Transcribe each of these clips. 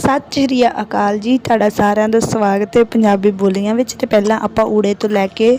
ਸਤਿ ਸ਼੍ਰੀ ਅਕਾਲ ਜੀ। ਤੁਹਾਡਾ ਸਾਰਿਆਂ ਦਾ ਸਵਾਗਤ ਹੈ ਪੰਜਾਬੀ ਬੋਲੀਆਂ ਵਿੱਚ ਤੇ ਪਹਿਲਾਂ ਆਪਾਂ ਊੜੇ ਤੋਂ ਲੈ ਕੇ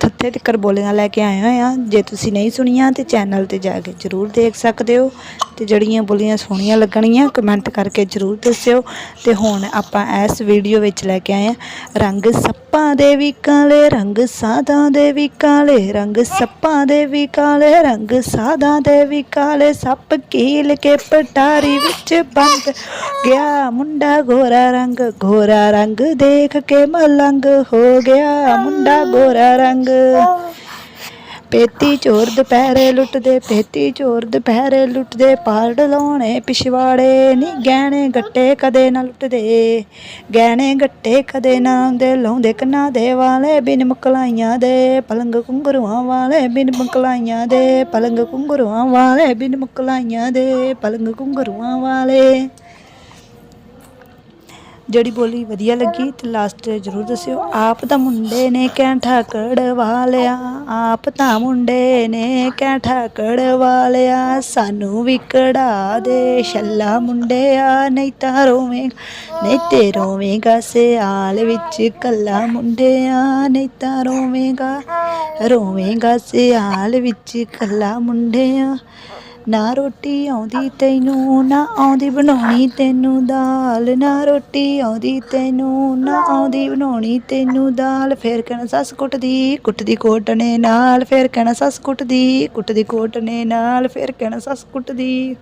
ਥੱਥੇ ਤੱਕ ਬੋਲੀਆਂ ਲੈ ਕੇ ਆਏ ਹੋਏ ਆ। ਜੇ ਤੁਸੀਂ ਨਹੀਂ ਸੁਣੀਆਂ ਤੇ ਚੈਨਲ ਤੇ ਜਾ ਕੇ ਜਰੂਰ ਦੇਖ ਸਕਦੇ ਹੋ। ਤੇ ਜਿਹੜੀਆਂ ਬੋਲੀਆਂ ਸੋਹਣੀਆਂ ਲੱਗਣਗੀਆਂ ਕਮੈਂਟ ਕਰਕੇ ਜਰੂਰ ਦੱਸਿਓ। ਤੇ ਹੁਣ ਆਪਾਂ ਇਸ ਵੀਡੀਓ ਵਿੱਚ ਲੈ ਕੇ ਆਏ ਆ। ਰੰਗ ਸੱਪਾਂ ਦੇ ਵੀ ਕਾਲੇ, ਰੰਗ ਸਾਦਾਂ ਦੇ ਵੀ ਕਾਲੇ, ਰੰਗ ਸੱਪਾਂ ਦੇ ਵੀ ਕਾਲੇ, ਰੰਗ ਸਾਦਾਂ ਦੇ ਵੀ ਕਾਲੇ। ਸੱਪ ਕੀਲ ਕੇ ਪਟਾਰੀ ਵਿੱਚ ਬੰਦ ਗਿਆ। ਮੁੰਡਾ ਗੋਰਾ ਰੰਗ ਗੋਰਾ ਰੰਗ ਦੇਖ ਕੇ ਮਲੰਗ ਹੋ ਗਿਆ। ਮੁੰਡਾ ਗੋਰਾ ਰੰਗ ਪੇਤੀ ਚੋਰ ਦੁਪਹਿਰੇ ਲੁੱਟਦੇ, ਪੇਤੀ ਚੋਰ ਦੁਪਹਿਰੇ ਲੁੱਟਦੇ, ਪਾੜ ਲਾਉਣੇ ਪਿਛਵਾੜੇ, ਨੀ ਗਹਿਣੇ ਗੱਟੇ ਕਦੇ ਨਾ ਲੁੱਟਦੇ। ਗਹਿਣੇ ਗੱਟੇ ਕਦੇ ਨਾ ਦੇ, ਲਾਉਂਦੇ ਕੰਨਾਂ ਦੇ ਵਾਲੇ ਬਿਨ ਮੁਕਲਾਈਆਂ ਦੇ। ਪਲੰਗ ਕੁੰਗਰੂਆਂ ਵਾਲੇ ਬਿਨ ਮੁਕਲਾਈਆਂ ਦੇ। ਪਲੰਗ ਕੁੰਗਰੂਆਂ ਵਾਲੇ ਬਿਨ ਮੁਕਲਾਈਆਂ ਦੇ। ਪਲੰਗ ਕੁੰਗਰੂਆਂ ਵਾਲੇ ਜਿਹੜੀ ਬੋਲੀ ਵਧੀਆ ਲੱਗੀ ਤੇ ਲਾਸਟ ਜਰੂਰ ਦੱਸਿਓ। ਆਪ ਤਾਂ ਮੁੰਡੇ ਨੇ ਕੈਂਠਾ ਕੜਵਾ ਲਿਆ, ਆਪ ਤਾਂ ਮੁੰਡੇ ਨੇ ਕੈਂਠਾ ਕੜਵਾ ਲਿਆ। ਸਾਨੂੰ ਵੀ ਕੜਾ ਦੇ ਛੱਲਾ ਮੁੰਡਿਆ, ਨਹੀਂ ਤਾਂ ਰੋਵੇਂ, ਨਹੀਂ ਤੇ ਰੋਵੇਂਗਾ ਸਿਆਲ ਵਿੱਚ ਕੱਲਾ ਮੁੰਡਿਆ, ਨਹੀਂ ਤਾਂ ਰੋਵੇਂਗਾ ਰੋਵੇਂਗਾ ਸਿਆਲ ਵਿੱਚ ਕੱਲਾ ਮੁੰਡਿਆ। ਨਾ ਰੋਟੀ ਆਉਂਦੀ ਤੈਨੂੰ, ਨਾ ਆਉਂਦੀ ਬਣਾਉਣੀ ਤੈਨੂੰ ਦਾਲ। ਨਾ ਰੋਟੀ ਆਉਂਦੀ ਤੈਨੂੰ, ਨਾ ਆਉਂਦੀ ਬਣਾਉਣੀ ਤੈਨੂੰ ਦਾਲ। ਫੇਰ ਕਹਿਣਾ, ਸੱਸ ਕੁੱਟਦੀ ਕੁੱਟਦੀ ਕੋਟਣੇ ਨਾਲ। ਫੇਰ ਕਹਿਣਾ, ਸੱਸ ਕੁੱਟਦੀ ਕੁੱਟਦੀ ਕੋਟਣੇ ਨਾਲ। ਫੇਰ ਕਹਿਣਾ, ਸੱਸ ਕੁੱਟਦੀ।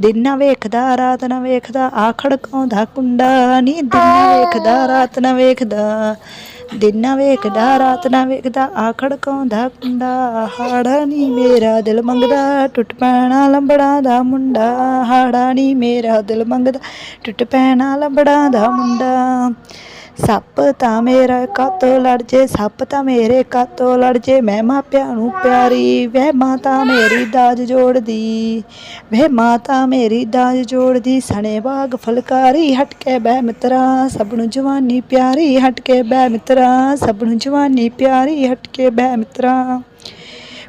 ਦਿਨ ਨਾ ਵੇਖਦਾ, ਰਾਤ ਨਾ ਵੇਖਦਾ ਆ ਖੜਕਾਉਂਦਾ ਕੁੰਡਾ। ਨੀ ਦਿਨ ਨਾ ਵੇਖਦਾ, ਰਾਤ ਨਾ ਵੇਖਦਾ। ਦਿਨ ਨਾ ਵੇਖਦਾ, ਰਾਤ ਨਾ ਵੇਖਦਾ ਆ ਖੜਕਾਉਂਦਾ ਕੁੰਡਾ, ਹਾੜਾ ਨੀ ਮੇਰਾ ਦਿਲ ਮੰਗਦਾ, ਟੁੱਟ ਪੈਣਾ ਲੰਬੜਾ ਦਾ ਮੁੰਡਾ, ਹਾੜਾ ਨੀ ਮੇਰਾ ਦਿਲ ਮੰਗਦਾ, ਟੁੱਟ ਪੈਣਾ ਲੰਬੜਾ ਦਾ ਮੁੰਡਾ। ਸੱਪ ਤਾਂ ਮੇਰਾ ਕਾਤੋਂ ਲੜ ਜੇ, ਸੱਪ ਤਾਂ ਮੇਰੇ ਕਾਤੋਂ ਲੜ ਜੇ। ਮੈਂ ਮਾਪਿਆਂ ਨੂੰ ਪਿਆਰੀ ਵਹਿ ਮਾਤਾ ਮੇਰੀ ਦਾਜ ਜੋੜਦੀ। ਵਹਿ ਮਾਤਾ ਮੇਰੀ ਦਾਜ ਜੋੜਦੀ, ਸਣੇ ਬਾਗ ਫਲਕਾਰੀ ਹਟ ਕੇ ਬਹਿ ਮਿੱਤਰਾ ਸਭ ਨੂੰ ਜਵਾਨੀ ਪਿਆਰੀ ਹਟ ਕੇ ਬਹਿ ਮਿੱਤਰਾ ਸਭ ਨੂੰ ਜਵਾਨੀ ਪਿਆਰੀ ਹਟ ਕੇ ਬਹਿ ਮਿੱਤਰਾ।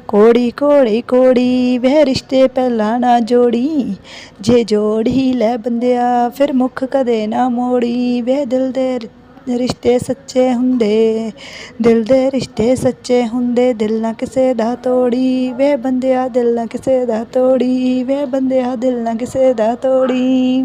ਕੋੜੀ ਕੋੜੀ ਕੋੜੀ, ਵੇ ਰਿਸ਼ਤੇ ਪਹਿਲਾਂ ਨਾ ਜੋੜੀ। ਜੇ ਜੋੜ ਹੀ ਲੈ ਬੰਦਿਆ, ਫਿਰ ਮੁਖ ਕਦੇ ਨਾ ਮੋੜੀ। ਵੇ ਦਿਲ ਦੇ ਰਿਸ਼ਤੇ ਸੱਚੇ ਹੁੰਦੇ, ਦਿਲ ਦੇ ਰਿਸ਼ਤੇ ਸੱਚੇ ਹੁੰਦੇ, ਦਿਲ ਨਾ ਕਿਸੇ ਦਾ ਤੋੜੀ, ਵੇ ਬੰਦਿਆ ਦਿਲ ਨਾ ਕਿਸੇ ਦਾ ਤੋੜੀ, ਵੇ ਬੰਦਿਆ ਦਿਲ ਨਾ ਕਿਸੇ ਦਾ ਤੋੜੀ।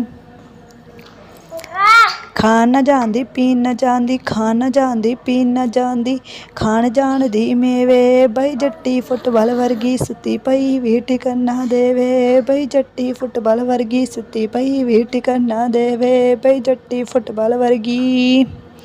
ਖਾਣ ਨਾ ਜਾਂਦੀ, ਪੀਣ ਨਾ ਜਾਂਦੀ, ਖਾਣ ਨਾ ਜਾਂਦੀ, ਪੀਣ ਨਾ ਜਾਂਦੀ, ਖਾਣ ਜਾਣਦੀ ਮੇਵੇ, ਬਈ ਜੱਟੀ ਫੁੱਟਬਾਲ ਵਰਗੀ ਸੁੱਤੀ ਪਈ ਵੀ ਟਿਕਣ ਦੇਵੇ, ਬਈ ਜੱਟੀ ਫੁੱਟਬਾਲ ਵਰਗੀ ਸੁੱਤੀ ਪਈ ਵੀ ਟਿਕਣ ਦੇਵੇ, ਬਈ ਜੱਟੀ ਫੁੱਟਬਾਲ ਵਰਗੀ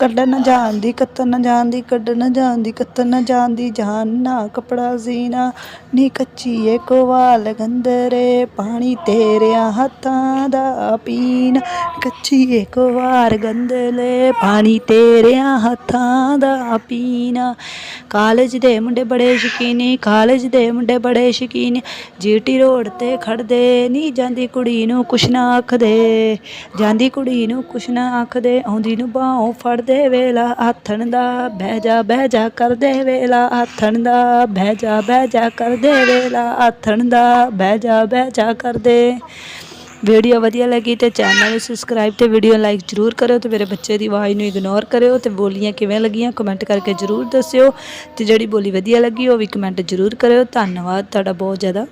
ਕੱਢਣ ਨਾ ਜਾਂਦੀ ਕੱਤਣ ਨਾ ਜਾਣ ਦੀ ਕੱਢਣ ਨਾ ਜਾਂਦੀ ਕੱਤਣ ਨਾ ਜਾਂਦੀ ਜਾਨ ਨਾ ਕਪੜਾ ਜ਼ੀਨਾ ਨੀ ਕੱਚੀ ਏ ਕੋਵਾਲ ਗੰਦਰੇ, ਪਾਣੀ ਤੇਰਿਆਂ ਹੱਥਾਂ ਦਾ ਪੀਣਾ। ਕੱਚੀ ਏ ਕੋਵਾਰ ਗੰਦਲੇ, ਪਾਣੀ ਤੇਰਿਆਂ ਹੱਥਾਂ ਦਾ ਪੀਣਾ। ਕਾਲਜ ਦੇ ਮੁੰਡੇ ਬੜੇ ਸ਼ਕੀਨੀ, ਕਾਲਜ ਦੇ ਮੁੰਡੇ ਬੜੇ ਸ਼ਕੀਨ। ਜੀਟੀ ਰੋਡ ਤੇ ਖੜਦੇ ਨਹੀਂ ਜਾਂਦੀ ਕੁੜੀ ਨੂੰ ਕੁਛ ਨਾ ਆਖਦੇ। ਜਾਂਦੀ ਕੁੜੀ ਨੂੰ ਕੁਛ ਨਾ ਆਖਦੇ, ਆਉਂਦੀ ਨੂੰ ਬਾਹੋਂ ਫੜਦੇ। ਵੇਲਾ ਆਥਣ ਦਾ, ਬਹਿ ਜਾ ਬਹਿ ਜਾ ਕਰਦੇ ਵੇਲਾ ਆਥਣ ਦਾ, ਬਹਿ ਜਾ ਬਹਿ ਜਾ ਕਰਦੇ ਵੇਲਾ ਆਥਣ ਦਾ, ਬਹਿ ਜਾ ਬਹਿ ਜਾ ਕਰਦੇ। ਵੀਡੀਓ ਵਧੀਆ ਲੱਗੀ ਤੇ ਚੈਨਲ ਨੂੰ ਸਬਸਕ੍ਰਾਈਬ ਤੇ ਵੀਡੀਓ ਲਾਈਕ ਜਰੂਰ ਕਰਿਓ ਤੇ ਮੇਰੇ ਬੱਚੇ ਦੀ ਆਵਾਜ਼ ਨੂੰ ਇਗਨੋਰ ਕਰਿਓ ਤੇ ਬੋਲੀਆਂ ਕਿਵੇਂ ਲੱਗੀਆਂ ਕਮੈਂਟ ਕਰਕੇ ਜਰੂਰ ਦੱਸਿਓ ਤੇ ਜਿਹੜੀ ਬੋਲੀ ਵਧੀਆ ਲੱਗੀ ਉਹ ਵੀ ਕਮੈਂਟ ਜਰੂਰ ਕਰਿਓ। ਧੰਨਵਾਦ, ਤੁਹਾਡਾ ਬਹੁਤ ਜ਼ਿਆਦਾ।